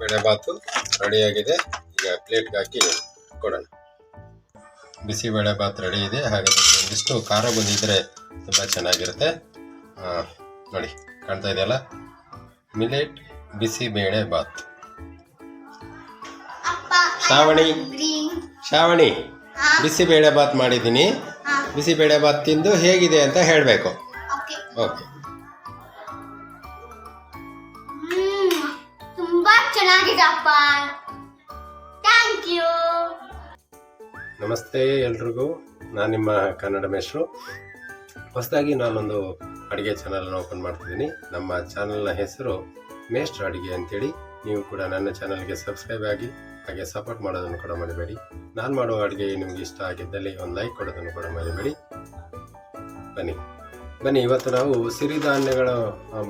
ಬೇಳೆಬಾತು ರೆಡಿಯಾಗಿದೆ. ಈಗ ಪ್ಲೇಟ್ಗೆ ಹಾಕಿ ಕೊಡೋಣ. ಬಿಸಿಬೇಳೆಬಾತ್ ರೆಡಿ ಇದೆ. ಹಾಗಾದ್ರೆ ಒಂದಿಷ್ಟು ಖಾರ ಬಂದಿದ್ರೆ ತುಂಬ ಚೆನ್ನಾಗಿರುತ್ತೆ. ನೋಡಿ ಕಾಣ್ತಾ ಇದೆಯಲ್ಲ? ಮಿಲೆಟ್ ಬಿಸಿಬೇಳೆ ಬಾತ್. ಶಾವಣಿ ಶ್ರಾವಣಿ. ಬಿಸಿಬೇಳೆ ಬಾತ್ ಮಾಡಿದ್ದೀನಿ. ಬಿಸಿ ಬೇಳೆ ಬಾತ್ ತಿಂದು ಹೇಗಿದೆ ಅಂತ ಹೇಳಬೇಕು. ಓಕೆ ಥ್ಯಾಂಕ್ ಯು ನಮಸ್ತೆ ಎಲ್ರಿಗೂ. ನಾನು ನಿಮ್ಮ ಕನ್ನಡ ಮೇಷರು ಹೊಸದಾಗಿ ನಾನೊಂದು ಅಡುಗೆ ಚಾನಲನ್ನು ಓಪನ್ ಮಾಡ್ತಿದ್ದೀನಿ. ನಮ್ಮ ಚಾನಲ್ನ ಹೆಸರು ಮೇಷ್ಟ್ರ ಅಡುಗೆ ಅಂತೇಳಿ. ನೀವು ಕೂಡ ನನ್ನ ಚಾನಲ್ಗೆ ಸಬ್ಸ್ಕ್ರೈಬ್ ಆಗಿ, ಹಾಗೆ ಸಪೋರ್ಟ್ ಮಾಡೋದನ್ನು ಕೂಡ ಮರಿಬೇಡಿ. ನಾನು ಮಾಡೋ ಅಡುಗೆ ನಿಮಗೆ ಇಷ್ಟ ಆಗಿದ್ದಲ್ಲಿ ಒಂದು ಲೈಕ್ ಕೊಡೋದನ್ನು ಕೂಡ ಮರಿಬೇಡಿ. ಬನ್ನಿ. ಬನ್ನಿ, ಇವತ್ತು ನಾವು ಸಿರಿಧಾನ್ಯಗಳ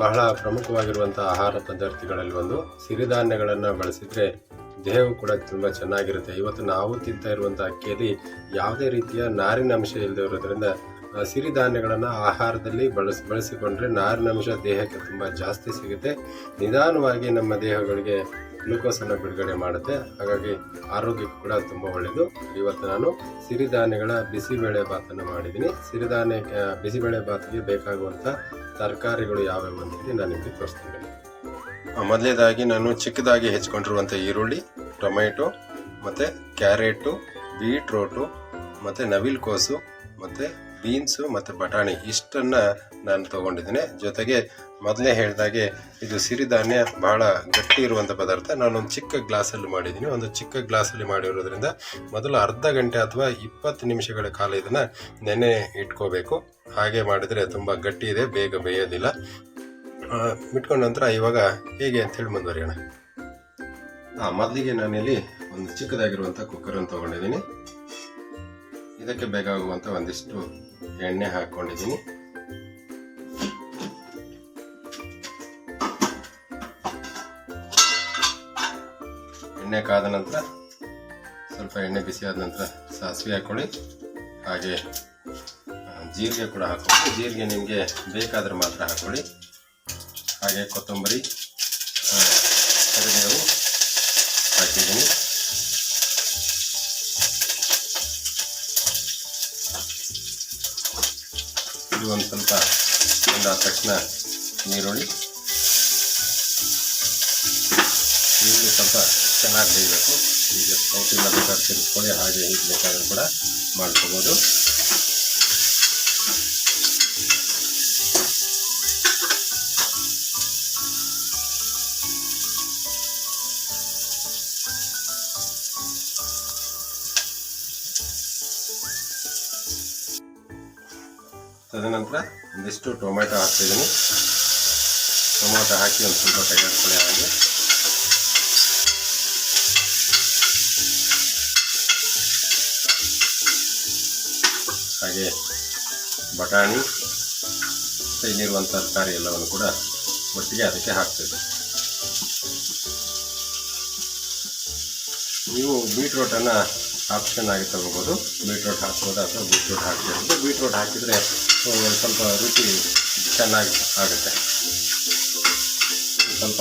ಬಹಳ ಪ್ರಮುಖವಾಗಿರುವಂಥ ಆಹಾರ ಪದಾರ್ಥಗಳಲ್ಲಿ ಒಂದು. ಸಿರಿಧಾನ್ಯಗಳನ್ನು ಬಳಸಿದರೆ ದೇಹವು ಕೂಡ ತುಂಬ ಚೆನ್ನಾಗಿರುತ್ತೆ. ಇವತ್ತು ನಾವು ತಿಂತಾ ಇರುವಂಥ ಅಕ್ಕಿಯಲ್ಲಿ ಯಾವುದೇ ರೀತಿಯ ನಾರಿನ ಅಂಶ ಇಲ್ಲದೆ ಇರೋದ್ರಿಂದ ಸಿರಿಧಾನ್ಯಗಳನ್ನು ಆಹಾರದಲ್ಲಿ ಬಳಸಿ, ಬಳಸಿಕೊಂಡ್ರೆ ನಾರಿನಂಶ ದೇಹಕ್ಕೆ ತುಂಬ ಜಾಸ್ತಿ ಸಿಗುತ್ತೆ. ನಿಧಾನವಾಗಿ ನಮ್ಮ ದೇಹಗಳಿಗೆ ಗ್ಲೂಕೋಸನ್ನು ಬಿಡುಗಡೆ ಮಾಡುತ್ತೆ. ಹಾಗಾಗಿ ಆರೋಗ್ಯಕ್ಕೂ ಕೂಡ ತುಂಬ ಒಳ್ಳೆಯದು. ಇವತ್ತು ನಾನು ಸಿರಿಧಾನ್ಯಗಳ ಬಿಸಿಬೇಳೆ ಬಾತನ್ನು ಮಾಡಿದ್ದೀನಿ. ಸಿರಿಧಾನ್ಯ ಬಿಸಿಬೇಳೆ ಬಾತಿಗೆ ಬೇಕಾಗುವಂಥ ತರಕಾರಿಗಳು ಯಾವ್ಯಾವು ಅಂತೇಳಿ ನಾನು ನಿಮಗೆ ತೋರಿಸ್ತೀನಿ. ಮೊದಲೇದಾಗಿ ನಾನು ಚಿಕ್ಕದಾಗಿ ಹೆಚ್ಕೊಂಡಿರುವಂಥ ಈರುಳ್ಳಿ, ಟೊಮೆಟೊ, ಮತ್ತು ಕ್ಯಾರೆಟು, ಬೀಟ್ರೋಟು, ಮತ್ತು ನವಿಲ್ಕೋಸು, ಮತ್ತು ಬೀನ್ಸು ಮತ್ತು ಬಟಾಣಿ ಇಷ್ಟನ್ನು ನಾನು ತೊಗೊಂಡಿದ್ದೀನಿ. ಜೊತೆಗೆ ಮೊದಲೇ ಹೇಳಿದಾಗೆ ಇದು ಸಿರಿಧಾನ್ಯ ಬಹಳ ಗಟ್ಟಿ ಇರುವಂಥ ಪದಾರ್ಥ. ನಾನೊಂದು ಚಿಕ್ಕ ಗ್ಲಾಸಲ್ಲಿ ಮಾಡಿದ್ದೀನಿ. ಒಂದು ಚಿಕ್ಕ ಗ್ಲಾಸಲ್ಲಿ ಮಾಡಿರೋದ್ರಿಂದ ಮೊದಲು ಅರ್ಧ ಗಂಟೆ ಅಥವಾ ಇಪ್ಪತ್ತು ನಿಮಿಷಗಳ ಕಾಲ ಇದನ್ನು ನೆನೆ ಇಟ್ಕೋಬೇಕು. ಹಾಗೆ ಮಾಡಿದರೆ ತುಂಬ ಗಟ್ಟಿ ಇದೆ, ಬೇಗ ಬೇಯೋದಿಲ್ಲ. ಬಿಟ್ಕೊಂಡ ನಂತರ ಇವಾಗ ಹೇಗೆ ಅಂತೇಳಿ ಮುಂದುವರಿಯೋಣ. ಹಾಂ ಮೊದಲಿಗೆ ನಾನಿಲ್ಲಿ ಒಂದು ಚಿಕ್ಕದಾಗಿರುವಂಥ ಕುಕ್ಕರನ್ನು ತೊಗೊಂಡಿದ್ದೀನಿ. ಇದಕ್ಕೆ ಬೇಕಾಗುವಂಥ ಒಂದಿಷ್ಟು ಎಣ್ಣೆ ಹಾಕ್ಕೊಂಡಿದ್ದೀನಿ ಎಣ್ಣೆ ಕಾದ ನಂತರ ಸ್ವಲ್ಪ ಎಣ್ಣೆ ಬಿಸಿ ಆದ ನಂತರ ಸಾಸಿವೆ ಹಾಕ್ಕೊಳ್ಳಿ ಹಾಗೆ ಜೀರಿಗೆ ಕೂಡ ಹಾಕ್ಕೊಳ್ಳಿ ಜೀರಿಗೆ ನಿಮಗೆ ಬೇಕಾದರೆ ಮಾತ್ರ ಹಾಕ್ಕೊಳ್ಳಿ ಹಾಗೆ ಕೊತ್ತಂಬರಿ ಇದು ಒಂದು ಸ್ವಲ್ಪ ತಕ್ಷಣ ನೀರುಳ್ಳಿ ಈರುಳ್ಳಿ ಸ್ವಲ್ಪ ಚೆನ್ನಾಗಿ ಬೇಯಬೇಕು. ಈಗ ಸೌತಿನ ಬೇಕಾದ್ರೆ ತಿರ್ಸ್ಕೊಳ್ಳಿ ಹಾಗೆ ಹೀಗೆ ಬೇಕಾದ್ರೂ ಕೂಡ ಮಾಡ್ಕೋಬೋದು. ತದನಂತರ ಒಂದಿಷ್ಟು ಟೊಮೆಟೊ ಹಾಕ್ತಿದ್ದೀನಿ. ಟೊಮೆಟೊ ಹಾಕಿ ಒಂದು ಸ್ವಲ್ಪ ತೆಗೆದುಕೊಳ್ಳಿ ಹಾಗೆ. ಹಾಗೆ ಬಟಾಣಿ ಇಲ್ಲಿರುವಂಥ ತರಕಾರಿ ಎಲ್ಲವನ್ನು ಕೂಡ ಒಟ್ಟಿಗೆ ಅದಕ್ಕೆ ಹಾಕ್ತೇವೆ ನೀವು ಬೀಟ್ರೋಟನ್ನು ಆಪ್ಷನ್ ಆಗಿ ತಗೋಬೋದು. ಬೀಟ್ರೋಟ್ ಹಾಕ್ಬೋದು ಅಥವಾ ಬೀಟ್ರೋಟ್ ಹಾಕಿರ್ಬೋದು ಬೀಟ್ರೋಟ್ ಹಾಕಿದರೆ ಸ್ವಲ್ಪ ರುಚಿ ಚೆನ್ನಾಗಿ ಆಗುತ್ತೆ. ಸ್ವಲ್ಪ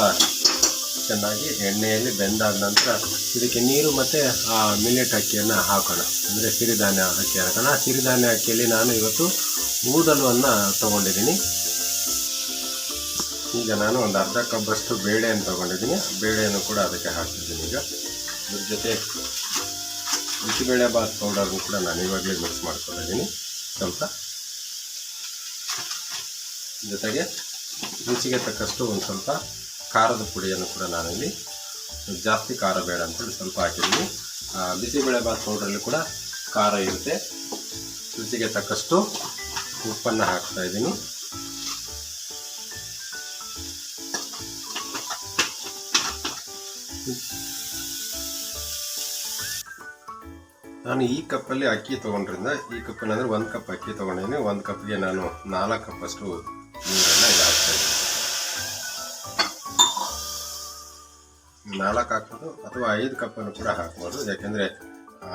ಚೆನ್ನಾಗಿ ಎಣ್ಣೆಯಲ್ಲಿ ಬೆಂದಾದ ನಂತರ ಇದಕ್ಕೆ ನೀರು ಮತ್ತು ಆ ಮಿಲೆಟ್ ಅಕ್ಕಿಯನ್ನು ಹಾಕೋಣ. ಅಂದರೆ ಸಿರಿಧಾನ್ಯ ಅಕ್ಕಿ ಹಾಕೋಣ. ಆ ಸಿರಿಧಾನ್ಯ ಅಕ್ಕಿಯಲ್ಲಿ ನಾನು ಇವತ್ತು ಊದಲುವನ್ನು ತೊಗೊಂಡಿದ್ದೀನಿ. ಈಗ ನಾನು ಒಂದು ಅರ್ಧ ಕಪ್ಪಷ್ಟು ಬೇಳೆಯನ್ನು ತೊಗೊಂಡಿದ್ದೀನಿ. ಬೇಳೆಯನ್ನು ಕೂಡ ಅದಕ್ಕೆ ಹಾಕ್ತಿದ್ದೀನಿ ಈಗ. ಅದ್ರ ಜೊತೆ ಬಿಸಿಬೇಳೆ ಬಾತ್ ಪೌಡರ್ನು ಕೂಡ ನಾನು ಇವಾಗಲೇ ಮಿಕ್ಸ್ ಮಾಡ್ಕೊಂಡಿದ್ದೀನಿ ಸ್ವಲ್ಪ ಜೊತೆಗೆ ರುಚಿಗೆ ತಕ್ಕಷ್ಟು ಒಂದು ಸ್ವಲ್ಪ ಖಾರದ ಪುಡಿಯನ್ನು ಕೂಡ ನಾನಿಲ್ಲಿ ಜಾಸ್ತಿ ಖಾರ ಬೇಡ ಅಂತೇಳಿ ಸ್ವಲ್ಪ ಹಾಕಿದ್ದೀನಿ. ಬಿಸಿಬೇಳೆ ಬಾತ್ ಪೌಡ್ರಲ್ಲಿ ಕೂಡ ಖಾರ ಇರುತ್ತೆ. ರುಚಿಗೆ ತಕ್ಕಷ್ಟು ಉಪ್ಪನ್ನು ಹಾಕ್ತಾ ಇದ್ದೀನಿ. ನಾನು ಈ ಕಪ್ಪಲ್ಲಿ ಅಕ್ಕಿ ತೊಗೊಂಡ್ರಿಂದ ಈ ಕಪ್ಪಲ್ಲಿ ಅಂದರೆ ಒಂದು ಕಪ್ ಅಕ್ಕಿ ತೊಗೊಂಡಿದ್ದೀನಿ ಒಂದು ಕಪ್ಗೆ ನಾನು ನಾಲ್ಕು ಕಪ್ಪಷ್ಟು ನೀರನ್ನು ಇದು ಹಾಕ್ತಾ ಇದ್ದೀನಿ. ನಾಲ್ಕು ಹಾಕ್ಬೋದು ಅಥವಾ ಐದು ಕಪ್ಪನ್ನು ಕೂಡ ಹಾಕ್ಬೋದು. ಯಾಕೆಂದರೆ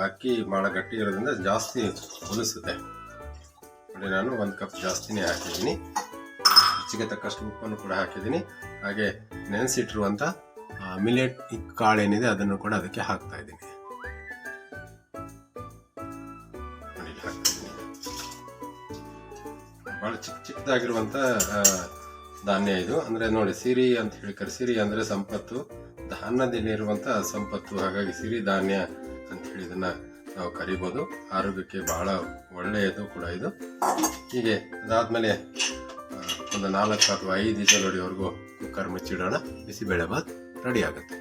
ಅಕ್ಕಿ ಭಾಳ ಗಟ್ಟಿ ಇರೋದ್ರಿಂದ ಜಾಸ್ತಿ ಹೊಲಿಸುತ್ತೆ. ನೋಡಿ, ನಾನು ಒಂದು ಕಪ್ ಜಾಸ್ತಿನೇ ಹಾಕಿದ್ದೀನಿ. ರುಚಿಗೆ ತಕ್ಕಷ್ಟು ಉಪ್ಪನ್ನು ಕೂಡ ಹಾಕಿದ್ದೀನಿ. ಹಾಗೆ ನೆನೆಸಿಟ್ಟಿರುವಂಥ ಮಿಲೆಟ್ ಕಾಳು ಏನಿದೆ ಅದನ್ನು ಕೂಡ ಅದಕ್ಕೆ ಹಾಕ್ತಾ ಇದ್ದೀನಿ. ಬಹಳ ಚಿಕ್ಕ ಚಿಕ್ಕದಾಗಿರುವಂಥ ಧಾನ್ಯ ಇದು. ಅಂದ್ರೆ ನೋಡಿ, ಸಿರಿ ಅಂತ ಹೇಳಿ ಸಿರಿ ಅಂದ್ರೆ ಸಂಪತ್ತು. ಧಾನ್ಯದಲ್ಲಿರುವಂತ ಸಂಪತ್ತು, ಹಾಗಾಗಿ ಸಿರಿ ಧಾನ್ಯ ಅಂತ ಹೇಳಿ ಇದನ್ನ ನಾವು ಕರಿಬೋದು. ಆರೋಗ್ಯಕ್ಕೆ ಬಹಳ ಒಳ್ಳೆಯದು ಕೂಡ ಇದು. ಹೀಗೆ ಅದಾದ್ಮೇಲೆ ಒಂದು ನಾಲ್ಕು ಅಥವಾ ಐದು ವಿಜಲ್ ನೋಡಿವರೆಗೂ ಕುಕ್ಕರ್ ಮುಚ್ಚಿಡೋಣ. ಬಿಸಿಬೇಳೆ ಬಾತ್ ರೆಡಿ ಆಗುತ್ತೆ.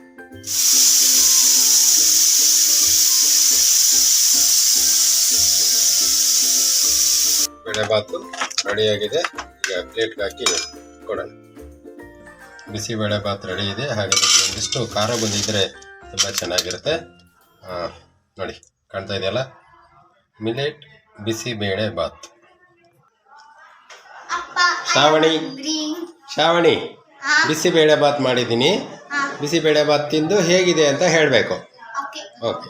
ಬೇಳೆ ಬಾತು ರೆಡಿಯಾಗಿದೆ. ಈಗ ಪ್ಲೇಟ್ಗೆ ಹಾಕಿ ಕೊಡೋಣ. ಬಿಸಿಬೇಳೆ ಬಾತ್ ರೆಡಿ ಇದೆ. ಹಾಗೆ ಒಂದಿಷ್ಟು ಖಾರ ಬಂದಿದ್ದರೆ ತುಂಬ ಚೆನ್ನಾಗಿರುತ್ತೆ. ನೋಡಿ ಕಾಣ್ತಾ ಇದೆಯಲ್ಲ? ಮಿಲೆಟ್ ಬಿಸಿಬೇಳೆ ಬಾತ್ ಅಪ್ಪ ಶ್ರಾವಣಿ. ಶ್ರಾವಣಿ ಬಿಸಿಬೇಳೆ ಬಾತ್ ಮಾಡಿದ್ದೀನಿ. ಬಿಸಿಬೇಳೆ ಬಾತ್ ತಿಂದು ಹೇಗಿದೆ ಅಂತ ಹೇಳಬೇಕು. Okay